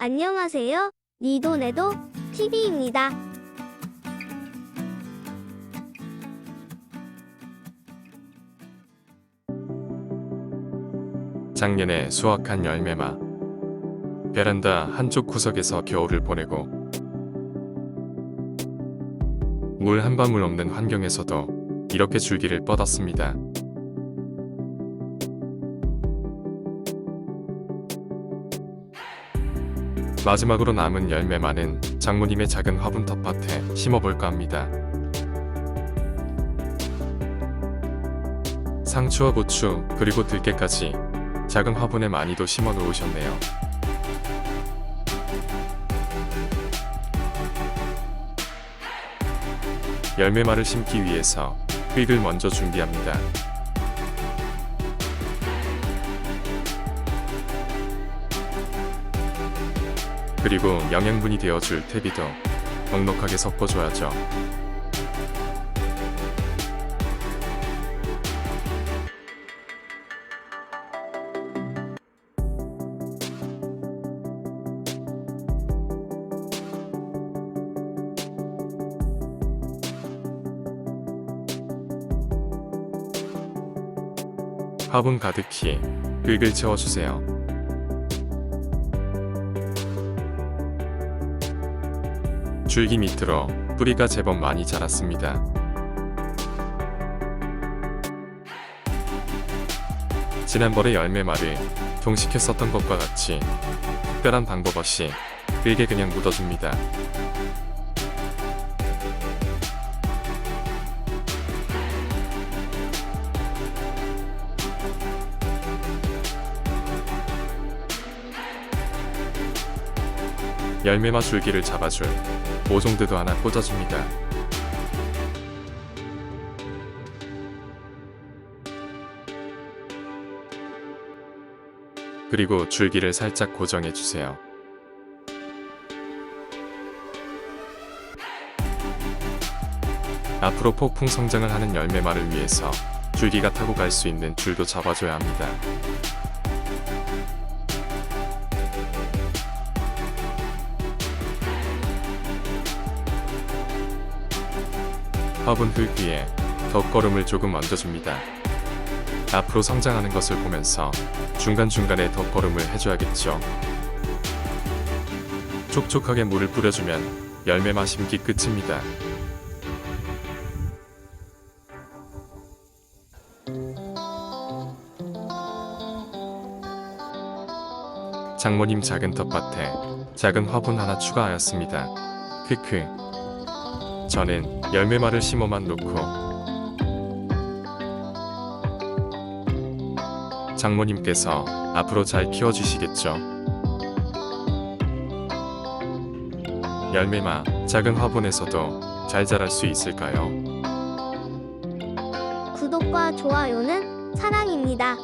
안녕하세요. 니도네도 TV입니다. 작년에 수확한 열매마. 베란다 한쪽 구석에서 겨울을 보내고 물 한 방울 없는 환경에서도 이렇게 줄기를 뻗었습니다. 마지막으로 남은 열매만은 장모님의 작은 화분 텃밭에 심어볼까 합니다. 상추와 고추 그리고 들깨까지 작은 화분에 많이도 심어 놓으셨네요. 열매말을 심기 위해서 흙을 먼저 준비합니다. 그리고 영양분이 되어줄 퇴비도 넉넉하게 섞어줘야죠. 화분 가득히 흙을 채워주세요. 줄기 밑으로 뿌리가 제법 많이 자랐습니다. 지난번에 열매말을 동식했었던 것과 같이 특별한 방법 없이 흙에 그냥 묻어줍니다. 열매마 줄기를 잡아줄 모종대도 하나 꽂아줍니다. 그리고 줄기를 살짝 고정해 주세요. 앞으로 폭풍 성장을 하는 열매말을 위해서 줄기가 타고 갈 수 있는 줄도 잡아줘야 합니다. 화분 흙 위에 덧걸음을 조금 얹어줍니다. 앞으로 성장하는 것을 보면서 중간중간에 덧걸음을 해줘야겠죠. 촉촉하게 물을 뿌려주면 열매 마 심기 끝입니다. 장모님 작은 텃밭에 작은 화분 하나 추가하였습니다. 크크. 저는 열매말을 심어만 놓고 장모님께서 앞으로 잘 키워주시겠죠. 열매마 작은 화분에서도 잘 자랄 수 있을까요? 구독과 좋아요는 사랑입니다.